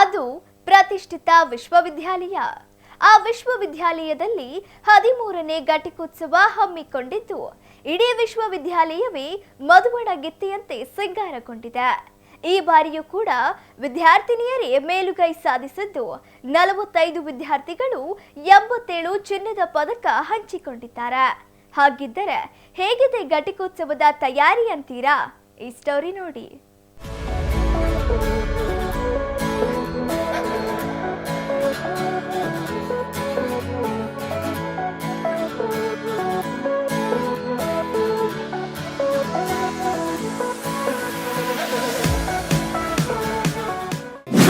ಅದು ಪ್ರತಿಷ್ಠಿತ ವಿಶ್ವವಿದ್ಯಾಲಯ. ಆ ವಿಶ್ವವಿದ್ಯಾಲಯದಲ್ಲಿ ಹದಿಮೂರನೇ ಘಟಿಕೋತ್ಸವ ಹಮ್ಮಿಕೊಂಡಿದ್ದು, ಇಡೀ ವಿಶ್ವವಿದ್ಯಾಲಯವೇ ಮಧುವಣಗಿತ್ತೆಯಂತೆ ಸಿಂಗಾರಗೊಂಡಿದೆ. ಈ ಬಾರಿಯೂ ಕೂಡ ವಿದ್ಯಾರ್ಥಿನಿಯರೇ ಮೇಲುಗೈ ಸಾಧಿಸಿದ್ದು, ನಲವತ್ತೈದು ವಿದ್ಯಾರ್ಥಿಗಳು ಎಂಬತ್ತೇಳು ಚಿನ್ನದ ಪದಕ ಹಂಚಿಕೊಂಡಿದ್ದಾರೆ. ಹಾಗಿದ್ದರೆ ಹೇಗಿದೆ ಘಟಿಕೋತ್ಸವದ ತಯಾರಿ ಅಂತೀರಾ? ಈ ಸ್ಟೋರಿ ನೋಡಿ.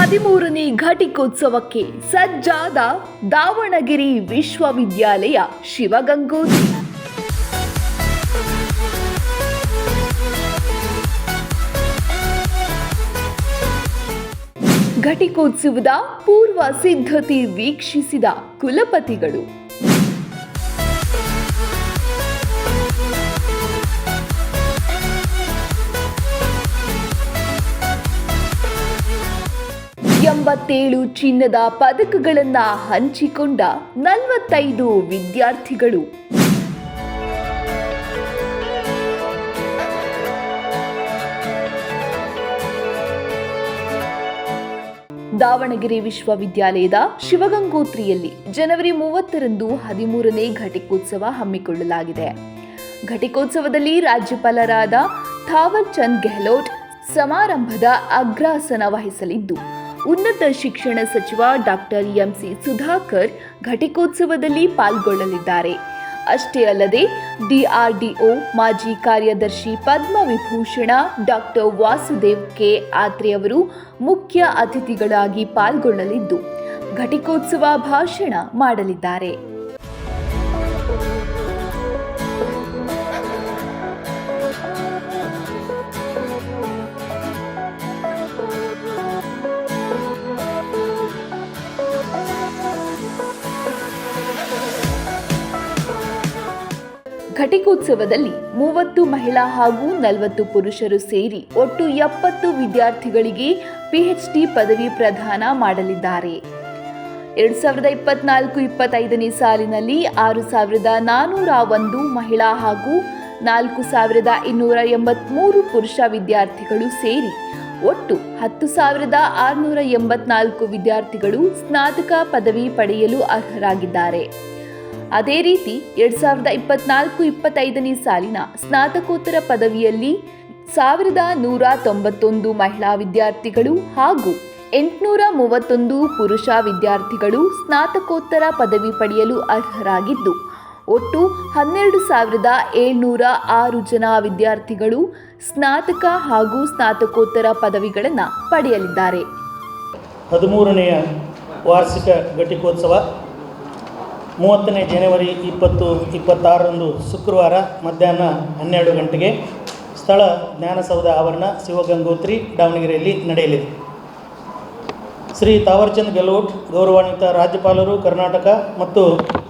ಹದಿಮೂರನೇ ಘಟಿಕೋತ್ಸವಕ್ಕೆ ಸಜ್ಜಾದ ದಾವಣಗೆರೆ ವಿಶ್ವವಿದ್ಯಾಲಯ ಶಿವಗಂಗೋತ್ರಿ. ಘಟಿಕೋತ್ಸವದ ಪೂರ್ವ ಸಿದ್ಧತೆ ವೀಕ್ಷಿಸಿದ ಕುಲಪತಿಗಳು ಎಂಬತ್ತೇಳು ಚಿನ್ನದ ಪದಕಗಳನ್ನು ಹಂಚಿಕೊಂಡ ನಲವತ್ತೈದು ವಿದ್ಯಾರ್ಥಿಗಳು. ದಾವಣಗೆರೆ ವಿಶ್ವವಿದ್ಯಾಲಯದ ಶಿವಗಂಗೋತ್ರಿಯಲ್ಲಿ ಜನವರಿ ಮೂವತ್ತರಂದು ಹದಿಮೂರನೇ ಘಟಿಕೋತ್ಸವ ಹಮ್ಮಿಕೊಳ್ಳಲಾಗಿದೆ. ಘಟಿಕೋತ್ಸವದಲ್ಲಿ ರಾಜ್ಯಪಾಲರಾದ ಥಾವರ್ ಚಂದ್ ಗೆಹ್ಲೋಟ್ ಸಮಾರಂಭದ ಅಗ್ರಾಸನ ವಹಿಸಲಿದ್ದು ಉನ್ನತ ಶಿಕ್ಷಣ ಸಚಿವ ಡಾಕ್ಟರ್ ಎಂಸಿ ಸುಧಾಕರ್ ಘಟಿಕೋತ್ಸವದಲ್ಲಿ ಪಾಲ್ಗೊಳ್ಳಲಿದ್ದಾರೆ. ಅಷ್ಟೇ ಅಲ್ಲದೆ, ಡಿಆರ್ಡಿಒ ಮಾಜಿ ಕಾರ್ಯದರ್ಶಿ ಪದ್ಮವಿಭೂಷಣ, ಡಾಕ್ಟರ್ ವಾಸುದೇವ್ ಕೆ. ಆತ್ರೆ ಅವರು ಮುಖ್ಯ ಅತಿಥಿಗಳಾಗಿ ಪಾಲ್ಗೊಳ್ಳಲಿದ್ದು, ಘಟಿಕೋತ್ಸವ ಭಾಷಣ ಮಾಡಲಿದ್ದಾರೆ. ಘಟಿಕೋತ್ಸವದಲ್ಲಿ ಮೂವತ್ತು ಮಹಿಳಾ ಹಾಗೂ ನಲವತ್ತು ಪುರುಷರು ಸೇರಿ ಒಟ್ಟು ಎಪ್ಪತ್ತು ವಿದ್ಯಾರ್ಥಿಗಳಿಗೆ ಪಿಎಚ್ಡಿ ಪದವಿ ಪ್ರದಾನ ಮಾಡಲಿದ್ದಾರೆ. ಎರಡು ಸಾವಿರದ ಇಪ್ಪತ್ನಾಲ್ಕು ಇಪ್ಪತ್ತೈದನೇ ಸಾಲಿನಲ್ಲಿ ಆರು ಸಾವಿರದ ನಾನೂರ ಒಂದು ಮಹಿಳಾ ಹಾಗೂ ನಾಲ್ಕು ಸಾವಿರದ ಇನ್ನೂರ ಎಂಬತ್ಮೂರು ಪುರುಷ ವಿದ್ಯಾರ್ಥಿಗಳು ಸೇರಿ ಒಟ್ಟು ಹತ್ತು ಸಾವಿರದ ಆರುನೂರ ಎಂಬತ್ನಾಲ್ಕು ವಿದ್ಯಾರ್ಥಿಗಳು ಸ್ನಾತಕ ಪದವಿ ಪಡೆಯಲು ಅರ್ಹರಾಗಿದ್ದಾರೆ. ಅದೇ ರೀತಿ ಎರಡ್ ಸಾವಿರದ ಇಪ್ಪತ್ನಾಲ್ಕು ಇಪ್ಪತ್ತೈದನೇ ಸಾಲಿನ ಸ್ನಾತಕೋತ್ತರ ಪದವಿಯಲ್ಲಿ ಸಾವಿರದ ನೂರ ತೊಂಬತ್ತೊಂದು ಮಹಿಳಾ ವಿದ್ಯಾರ್ಥಿಗಳು ಹಾಗೂ ಎಂಟುನೂರ ಮೂವತ್ತೊಂದು ಪುರುಷ ವಿದ್ಯಾರ್ಥಿಗಳು ಸ್ನಾತಕೋತ್ತರ ಪದವಿ ಪಡೆಯಲು ಅರ್ಹರಾಗಿದ್ದು, ಒಟ್ಟು ಹನ್ನೆರಡು ಸಾವಿರದ ಏಳ್ನೂರ ಆರು ಜನ ವಿದ್ಯಾರ್ಥಿಗಳು ಸ್ನಾತಕ ಹಾಗೂ ಸ್ನಾತಕೋತ್ತರ ಪದವಿಗಳನ್ನು ಪಡೆಯಲಿದ್ದಾರೆ. ಹದಿಮೂರನೆಯ ವಾರ್ಷಿಕ ಘಟಿಕೋತ್ಸವ ಮೂವತ್ತನೇ ಜನವರಿ ಇಪ್ಪತ್ತು, ಇಪ್ಪತ್ತಾರರಂದು ಶುಕ್ರವಾರ ಮಧ್ಯಾಹ್ನ ಹನ್ನೆರಡು ಗಂಟೆಗೆ ಸ್ಥಳ ಜ್ಞಾನಸೌಧ ಆವರಣ ಶಿವಗಂಗೋತ್ರಿ ದಾವಣಗೆರೆಯಲ್ಲಿ ನಡೆಯಲಿದೆ. ಶ್ರೀ ತಾವರ್ಚಂದ್ ಗೆಲೋಟ್ ಗೌರವಾನ್ವಿತ ರಾಜ್ಯಪಾಲರು, ಕರ್ನಾಟಕ ಮತ್ತು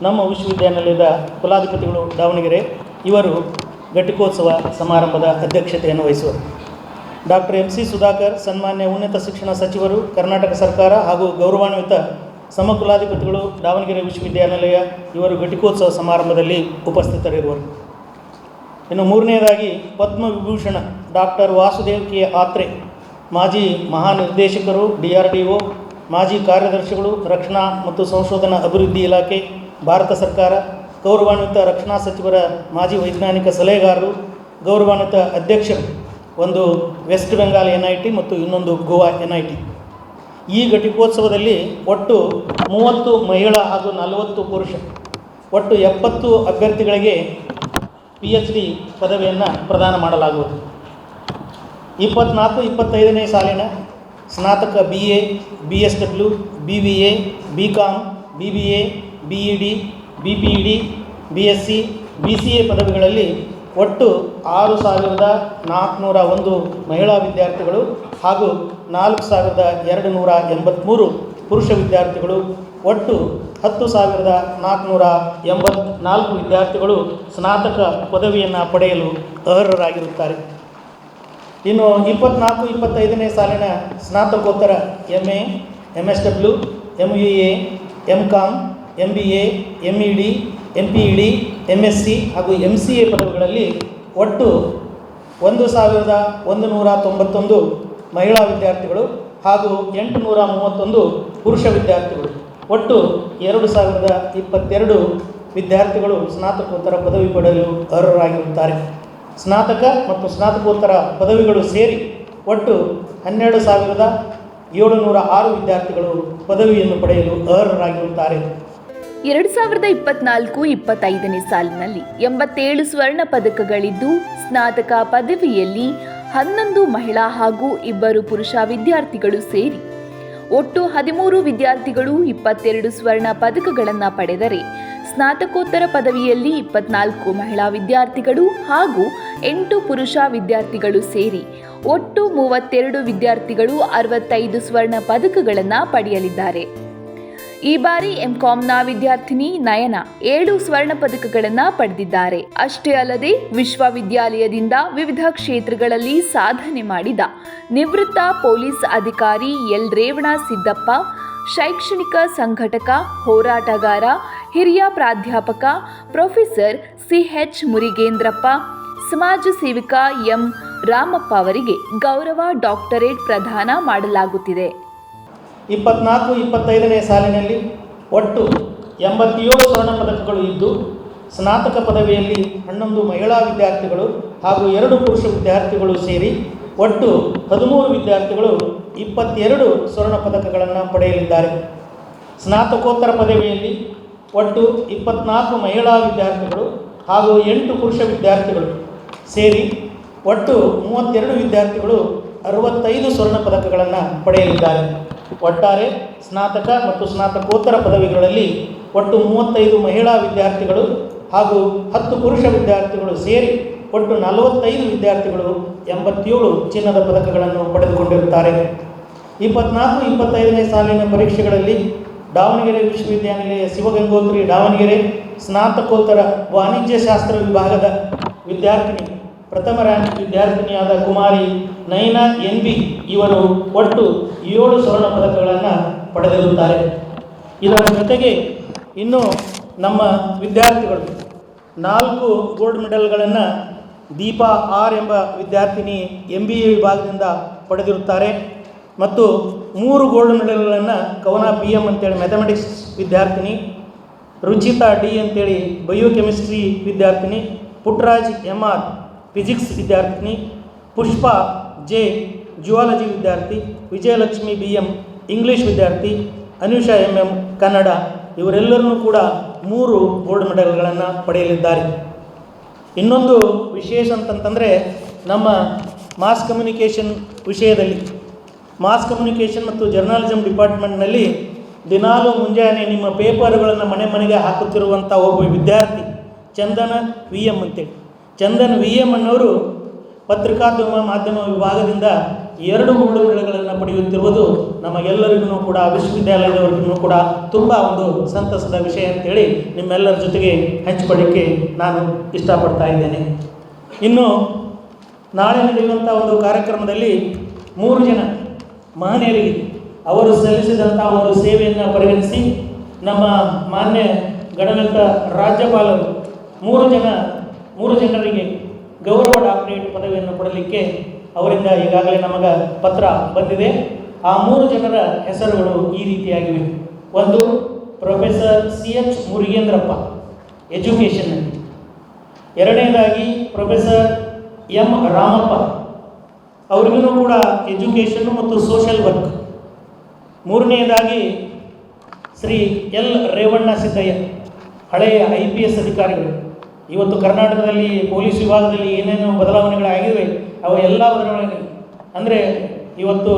ನಮ್ಮ ವಿಶ್ವವಿದ್ಯಾನಿಲಯದ ಕುಲಾಧಿಪತಿಗಳು ದಾವಣಗೆರೆ, ಇವರು ಘಟಿಕೋತ್ಸವ ಸಮಾರಂಭದ ಅಧ್ಯಕ್ಷತೆಯನ್ನು ವಹಿಸುವರು. ಡಾಕ್ಟರ್ ಎಂ ಸಿ ಸುಧಾಕರ್, ಸನ್ಮಾನ್ಯ ಉನ್ನತ ಶಿಕ್ಷಣ ಸಚಿವರು, ಕರ್ನಾಟಕ ಸರ್ಕಾರ ಹಾಗೂ ಗೌರವಾನ್ವಿತ ಸಮಕುಲಾಧಿಪತಿಗಳು ದಾವಣಗೆರೆ ವಿಶ್ವವಿದ್ಯಾನಿಲಯ ಇವರು ಘಟಿಕೋತ್ಸವ ಸಮಾರಂಭದಲ್ಲಿ ಉಪಸ್ಥಿತರಿರುವರು. ಇನ್ನು ಮೂರನೆಯದಾಗಿ ಪದ್ಮವಿಭೂಷಣ ಡಾಕ್ಟರ್ ವಾಸುದೇವ್ ಕೆ ಆತ್ರೆ, ಮಾಜಿ ಮಹಾನಿರ್ದೇಶಕರು, ಡಿ ಆರ್ ಡಿ ಒ, ಮಾಜಿ ಕಾರ್ಯದರ್ಶಿಗಳು, ರಕ್ಷಣಾ ಮತ್ತು ಸಂಶೋಧನಾ ಅಭಿವೃದ್ಧಿ ಇಲಾಖೆ, ಭಾರತ ಸರ್ಕಾರ, ಗೌರವಾನ್ವಿತ ರಕ್ಷಣಾ ಸಚಿವರ ಮಾಜಿ ವೈಜ್ಞಾನಿಕ ಸಲಹೆಗಾರರು, ಗೌರವಾನ್ವಿತ ಅಧ್ಯಕ್ಷರು, ಒಂದು West Bengal N I T ಮತ್ತು ಇನ್ನೊಂದು ಗೋವಾ ಎನ್ ಐ ಟಿ ಈ ಘಟಿಕೋತ್ಸವದಲ್ಲಿ ಒಟ್ಟು ಮೂವತ್ತು ಮಹಿಳಾ ಹಾಗೂ ನಲವತ್ತು ಪುರುಷ, ಒಟ್ಟು ಎಪ್ಪತ್ತು ಅಭ್ಯರ್ಥಿಗಳಿಗೆ ಪಿ ಎಚ್ ಡಿ ಪದವಿಯನ್ನು ಪ್ರದಾನ ಮಾಡಲಾಗುವುದು. ಇಪ್ಪತ್ನಾಲ್ಕು, ಇಪ್ಪತ್ತೈದನೇ ಸಾಲಿನ ಸ್ನಾತಕ B A B S W B B A B com B B A B E D B P E D B S C B C A ಪದವಿಗಳಲ್ಲಿ ಒಟ್ಟು ಆರು ಸಾವಿರದ ನಾಲ್ಕುನೂರ ಒಂದು ಮಹಿಳಾ ವಿದ್ಯಾರ್ಥಿಗಳು ಹಾಗೂ ನಾಲ್ಕು ಸಾವಿರದ ಎರಡು ನೂರ ಎಂಬತ್ತ್ಮೂರು ಪುರುಷ ವಿದ್ಯಾರ್ಥಿಗಳು, ಒಟ್ಟು ಹತ್ತು ಸಾವಿರದ ನಾಲ್ಕುನೂರ ಎಂಬತ್ನಾಲ್ಕು ವಿದ್ಯಾರ್ಥಿಗಳು ಸ್ನಾತಕ ಪದವಿಯನ್ನು ಪಡೆಯಲು ಅರ್ಹರಾಗಿರುತ್ತಾರೆ. ಇನ್ನು ಇಪ್ಪತ್ನಾಲ್ಕು, ಇಪ್ಪತ್ತೈದನೇ ಸಾಲಿನ ಸ್ನಾತಕೋತ್ತರ M A M S W M U A M com M B A M E D M P E D M S C ಹಾಗೂ ಎಂ ಸಿ ಎ ಪದವಿಗಳಲ್ಲಿ ಒಟ್ಟು ಒಂದು ಸಾವಿರದ ಒಂದು ನೂರ ತೊಂಬತ್ತೊಂದು ಮಹಿಳಾ ವಿದ್ಯಾರ್ಥಿಗಳು ಹಾಗೂ ಎಂಟು ನೂರ ಮೂವತ್ತೊಂದು ಪುರುಷ ವಿದ್ಯಾರ್ಥಿಗಳು. ಒಟ್ಟು ಎರಡು ಸಾವಿರದ ಇಪ್ಪತ್ತೆರಡು ವಿದ್ಯಾರ್ಥಿಗಳು ಸ್ನಾತಕೋತ್ತರ ಪದವಿ ಪಡೆಯಲು ಅರ್ಹರಾಗಿರುತ್ತಾರೆ. ಸ್ನಾತಕ ಮತ್ತು ಸ್ನಾತಕೋತ್ತರ ಪದವಿಗಳು ಸೇರಿ ಒಟ್ಟು ಹನ್ನೆರಡು ಸಾವಿರದ ಏಳುನೂರ ಆರು ವಿದ್ಯಾರ್ಥಿಗಳು ಪದವಿಯನ್ನು ಪಡೆಯಲು ಅರ್ಹರಾಗಿರುತ್ತಾರೆ. ಎರಡು ಸಾವಿರದ ಇಪ್ಪತ್ನಾಲ್ಕು ಇಪ್ಪತ್ತೈದನೇ ಸಾಲಿನಲ್ಲಿ ಎಂಬತ್ತೇಳು ಸ್ವರ್ಣ ಪದಕಗಳಿದ್ದು, ಸ್ನಾತಕ ಪದವಿಯಲ್ಲಿ ಹನ್ನೊಂದು ಮಹಿಳಾ ಹಾಗೂ ಇಬ್ಬರು ಪುರುಷ ವಿದ್ಯಾರ್ಥಿಗಳು ಸೇರಿ ಒಟ್ಟು ಹದಿಮೂರು ವಿದ್ಯಾರ್ಥಿಗಳು ಇಪ್ಪತ್ತೆರಡು ಸ್ವರ್ಣ ಪದಕಗಳನ್ನು ಪಡೆದರೆ, ಸ್ನಾತಕೋತ್ತರ ಪದವಿಯಲ್ಲಿ ಇಪ್ಪತ್ನಾಲ್ಕು ಮಹಿಳಾ ವಿದ್ಯಾರ್ಥಿಗಳು ಹಾಗೂ ಎಂಟು ಪುರುಷ ವಿದ್ಯಾರ್ಥಿಗಳು ಸೇರಿ ಒಟ್ಟು ಮೂವತ್ತೆರಡು ವಿದ್ಯಾರ್ಥಿಗಳು ಅರವತ್ತೈದು ಸ್ವರ್ಣ ಪದಕಗಳನ್ನು ಪಡೆಯಲಿದ್ದಾರೆ. ಈ ಬಾರಿ ಎಂಕಾಂನ ವಿದ್ಯಾರ್ಥಿನಿ ನಯನ ಏಳು ಸ್ವರ್ಣ ಪದಕಗಳನ್ನು ಪಡೆದಿದ್ದಾರೆ. ಅಷ್ಟೇ ಅಲ್ಲದೆ ವಿಶ್ವವಿದ್ಯಾಲಯದಿಂದ ವಿವಿಧ ಕ್ಷೇತ್ರಗಳಲ್ಲಿ ಸಾಧನೆ ಮಾಡಿದ ನಿವೃತ್ತ ಪೊಲೀಸ್ ಅಧಿಕಾರಿ ಎಲ್ ರೇವಣ ಸಿದ್ದಪ್ಪ, ಶೈಕ್ಷಣಿಕ ಸಂಘಟಕ ಹೋರಾಟಗಾರ, ಹಿರಿಯ ಪ್ರಾಧ್ಯಾಪಕ ಪ್ರೊಫೆಸರ್ ಸಿಹೆಚ್ ಮುರಿಗೇಂದ್ರಪ್ಪ, ಸಮಾಜ ಸೇವಿಕ ಎಂ. ರಾಮಪ್ಪ ಅವರಿಗೆ ಗೌರವ ಡಾಕ್ಟರೇಟ್ ಪ್ರದಾನ ಮಾಡಲಾಗುತ್ತಿದೆ. ಇಪ್ಪತ್ನಾಲ್ಕು, ಇಪ್ಪತ್ತೈದನೇ ಸಾಲಿನಲ್ಲಿ ಒಟ್ಟು ಎಂಬತ್ತೇಳು ಸ್ವರ್ಣ ಪದಕಗಳು ಇದ್ದು, ಸ್ನಾತಕ ಪದವಿಯಲ್ಲಿ ಹನ್ನೊಂದು ಮಹಿಳಾ ವಿದ್ಯಾರ್ಥಿಗಳು ಹಾಗೂ ಎರಡು ಪುರುಷ ವಿದ್ಯಾರ್ಥಿಗಳು ಸೇರಿ ಒಟ್ಟು ಹದಿಮೂರು ವಿದ್ಯಾರ್ಥಿಗಳು ಇಪ್ಪತ್ತೆರಡು ಸ್ವರ್ಣ ಪದಕಗಳನ್ನು ಪಡೆಯಲಿದ್ದಾರೆ. ಸ್ನಾತಕೋತ್ತರ ಪದವಿಯಲ್ಲಿ ಒಟ್ಟು ಇಪ್ಪತ್ನಾಲ್ಕು ಮಹಿಳಾ ವಿದ್ಯಾರ್ಥಿಗಳು ಹಾಗೂ ಎಂಟು ಪುರುಷ ವಿದ್ಯಾರ್ಥಿಗಳು ಸೇರಿ ಒಟ್ಟು ಮೂವತ್ತೆರಡು ವಿದ್ಯಾರ್ಥಿಗಳು ಅರವತ್ತೈದು ಸ್ವರ್ಣ ಪದಕಗಳನ್ನು ಪಡೆಯಲಿದ್ದಾರೆ. ಒಟ್ಟಾರೆ ಸ್ನಾತಕ ಮತ್ತು ಸ್ನಾತಕೋತ್ತರ ಪದವಿಗಳಲ್ಲಿ ಒಟ್ಟು ಮೂವತ್ತೈದು ಮಹಿಳಾ ವಿದ್ಯಾರ್ಥಿಗಳು ಹಾಗೂ ಹತ್ತು ಪುರುಷ ವಿದ್ಯಾರ್ಥಿಗಳು ಸೇರಿ ಒಟ್ಟು ನಲವತ್ತೈದು ವಿದ್ಯಾರ್ಥಿಗಳು ಎಂಬತ್ತೇಳು ಚಿನ್ನದ ಪದಕಗಳನ್ನು ಪಡೆದುಕೊಂಡಿರುತ್ತಾರೆ. ಇಪ್ಪತ್ನಾಲ್ಕು, ಇಪ್ಪತ್ತೈದನೇ ಸಾಲಿನ ಪರೀಕ್ಷೆಗಳಲ್ಲಿ ದಾವಣಗೆರೆ ವಿಶ್ವವಿದ್ಯಾನಿಲಯ ಶಿವಗಂಗೋತ್ರಿ, ದಾವಣಗೆರೆ ಸ್ನಾತಕೋತ್ತರ ವಾಣಿಜ್ಯ ಶಾಸ್ತ್ರ ವಿಭಾಗದ ವಿದ್ಯಾರ್ಥಿನಿ ಪ್ರಥಮ ರ್ಯಾಂಕ್ ವಿದ್ಯಾರ್ಥಿನಿಯಾದ ಕುಮಾರಿ ನಯನಾ ಎನ್ ಬಿ ಇವರು ಒಟ್ಟು ಏಳು ಸ್ವರ್ಣ ಪದಕಗಳನ್ನು ಪಡೆದಿರುತ್ತಾರೆ. ಇದರ ಜೊತೆಗೆ ಇನ್ನು ನಮ್ಮ ವಿದ್ಯಾರ್ಥಿಗಳು ನಾಲ್ಕು ಗೋಲ್ಡ್ ಮೆಡಲ್ಗಳನ್ನು ದೀಪಾ ಆರ್ ಎಂಬ ವಿದ್ಯಾರ್ಥಿನಿ ಎಂ ಬಿ ಎ ವಿಭಾಗದಿಂದ ಪಡೆದಿರುತ್ತಾರೆ. ಮತ್ತು ಮೂರು ಗೋಲ್ಡ್ ಮೆಡಲ್ಗಳನ್ನು ಕವನ ಬಿ ಎಂ ಅಂತೇಳಿ ಮ್ಯಾಥಮೆಟಿಕ್ಸ್ ವಿದ್ಯಾರ್ಥಿನಿ, ರುಚಿತಾ ಡಿ ಅಂತೇಳಿ ಬಯೋಕೆಮಿಸ್ಟ್ರಿ ವಿದ್ಯಾರ್ಥಿನಿ, ಪುಟ್ರಾಜ್ ಎಂ ಆರ್ ಫಿಸಿಕ್ಸ್ ವಿದ್ಯಾರ್ಥಿನಿ ಪುಷ್ಪ ಜೆ ಜಿಯಾಲಜಿ ವಿದ್ಯಾರ್ಥಿ, ವಿಜಯಲಕ್ಷ್ಮಿ ಬಿ ಎಂ ಇಂಗ್ಲೀಷ್ ವಿದ್ಯಾರ್ಥಿ, ಅನುಷಾ ಎಂ ಎಂ ಕನ್ನಡ ಇವರೆಲ್ಲರೂ ಕೂಡ ಮೂರು ಗೋಲ್ಡ್ ಮೆಡಲ್ಗಳನ್ನು ಪಡೆಯಲಿದ್ದಾರೆ. ಇನ್ನೊಂದು ವಿಶೇಷ ಅಂತಂತಂದರೆ ನಮ್ಮ ಮಾಸ್ ಕಮ್ಯುನಿಕೇಷನ್ ವಿಷಯದಲ್ಲಿ. ಮಾಸ್ ಕಮ್ಯುನಿಕೇಷನ್ ಮತ್ತು ಜರ್ನಲಿಸಮ್ ಡಿಪಾರ್ಟ್ಮೆಂಟ್ನಲ್ಲಿ ದಿನಾಲೂ ಮುಂಜಾನೆ ನಿಮ್ಮ ಪೇಪರ್ಗಳನ್ನು ಮನೆ ಮನೆಗೆ ಹಾಕುತ್ತಿರುವಂಥ ಒಬ್ಬ ವಿದ್ಯಾರ್ಥಿ ಚಂದನ ವಿ ಎಂ ಅಂತೇಳಿ. ಚಂದನ್ ವಿ ಎಂ ಅನ್ನೋರು ಪತ್ರಿಕಾದ್ಯಮ ಮಾಧ್ಯಮ ವಿಭಾಗದಿಂದ ಎರಡು ಮುಳುಗಡೆಗಳನ್ನು ಪಡೆಯುತ್ತಿರುವುದು ನಮಗೆಲ್ಲರಿಗೂ ಕೂಡ ವಿಶ್ವವಿದ್ಯಾಲಯದವರಿಗೂ ಕೂಡ ತುಂಬ ಒಂದು ಸಂತಸದ ವಿಷಯ ಅಂತೇಳಿ ನಿಮ್ಮೆಲ್ಲರ ಜೊತೆಗೆ ಹಂಚಿಕೊಳ್ಳಿಕ್ಕೆ ನಾನು ಇಷ್ಟಪಡ್ತಾ ಇದ್ದೇನೆ. ಇನ್ನು ನಾಳೆ ನಡೆಯುವಂಥ ಒಂದು ಕಾರ್ಯಕ್ರಮದಲ್ಲಿ ಮೂರು ಜನ ಮಹನೀಯರಿಗೆ ಅವರು ಸಲ್ಲಿಸಿದಂಥ ಒಂದು ಸೇವೆಯನ್ನು ಪರಿಗಣಿಸಿ ನಮ್ಮ ಮಾನ್ಯ ಗಣನಂತ ರಾಜ್ಯಪಾಲರು ಮೂರು ಜನ ಮೂರು ಜನರಿಗೆ ಗೌರವ ಡಾಕ್ಟರೇಟ್ ಪದವಿಯನ್ನು ಕೊಡಲಿಕ್ಕೆ ಅವರಿಂದ ಈಗಾಗಲೇ ನಮಗೆ ಪತ್ರ ಬಂದಿದೆ. ಆ ಮೂರು ಜನರ ಹೆಸರುಗಳು ಈ ರೀತಿಯಾಗಿವೆ. ಒಂದು ಪ್ರೊಫೆಸರ್ ಸಿ ಎಚ್ ಮುರುಗೇಂದ್ರಪ್ಪ ಎಜುಕೇಷನ್ನಲ್ಲಿ ಎರಡನೇದಾಗಿ ಪ್ರೊಫೆಸರ್ ಎಂ ರಾಮಪ್ಪ, ಅವ್ರಿಗೂ ಕೂಡ ಎಜುಕೇಷನ್ನು ಮತ್ತು ಸೋಷಿಯಲ್ ವರ್ಕ್. ಮೂರನೆಯದಾಗಿ ಶ್ರೀ ಎಲ್ ರೇವಣ್ಣ ಸಿದ್ದಯ್ಯ, ಹಳೆಯ ಐ ಪಿ ಎಸ್ ಅಧಿಕಾರಿಗಳು. ಇವತ್ತು ಕರ್ನಾಟಕದಲ್ಲಿ ಪೊಲೀಸ್ ವಿಭಾಗದಲ್ಲಿ ಏನೇನು ಬದಲಾವಣೆಗಳಾಗಿವೆ, ಅವು ಎಲ್ಲ ಬದಲಾವಣೆ ಅಂದರೆ ಇವತ್ತು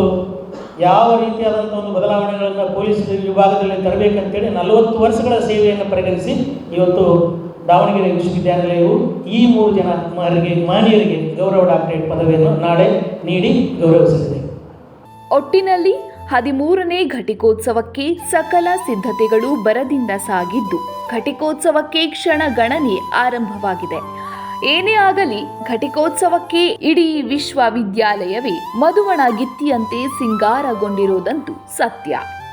ಯಾವ ರೀತಿಯಾದಂಥ ಒಂದು ಬದಲಾವಣೆಗಳನ್ನು ಪೊಲೀಸ್ ವಿಭಾಗದಲ್ಲಿ ತರಬೇಕಂತೇಳಿ ನಲವತ್ತು ವರ್ಷಗಳ ಸೇವೆಯನ್ನು ಪರಿಗಣಿಸಿ ಇವತ್ತು ದಾವಣಗೆರೆ ವಿಶ್ವವಿದ್ಯಾನಿಲಯವು ಈ ಮೂರು ಜನ ಮಾರಿಗೆ, ಮಾನ್ಯರಿಗೆ ಗೌರವ ಡಾಕ್ಟರೇಟ್ ಪದವಿಯನ್ನು ನಾಳೆ ನೀಡಿ ಗೌರವಿಸಲಿದೆ. ಒಟ್ಟಿನಲ್ಲಿ ಹದಿಮೂರನೇ ಘಟಿಕೋತ್ಸವಕ್ಕೆ ಸಕಲ ಸಿದ್ಧತೆಗಳು ಬರದಿಂದ ಸಾಗಿದ್ದು, ಘಟಿಕೋತ್ಸವಕ್ಕೆ ಕ್ಷಣ ಗಣನೆ ಆರಂಭವಾಗಿದೆ. ಏನೇ ಆಗಲಿ, ಘಟಿಕೋತ್ಸವಕ್ಕೆ ಇಡೀ ವಿಶ್ವವಿದ್ಯಾಲಯವೇ ಮಧುವಣ ಗಿತ್ತಿಯಂತೆ ಸಿಂಗಾರಗೊಂಡಿರುವುದಂತೂ ಸತ್ಯ.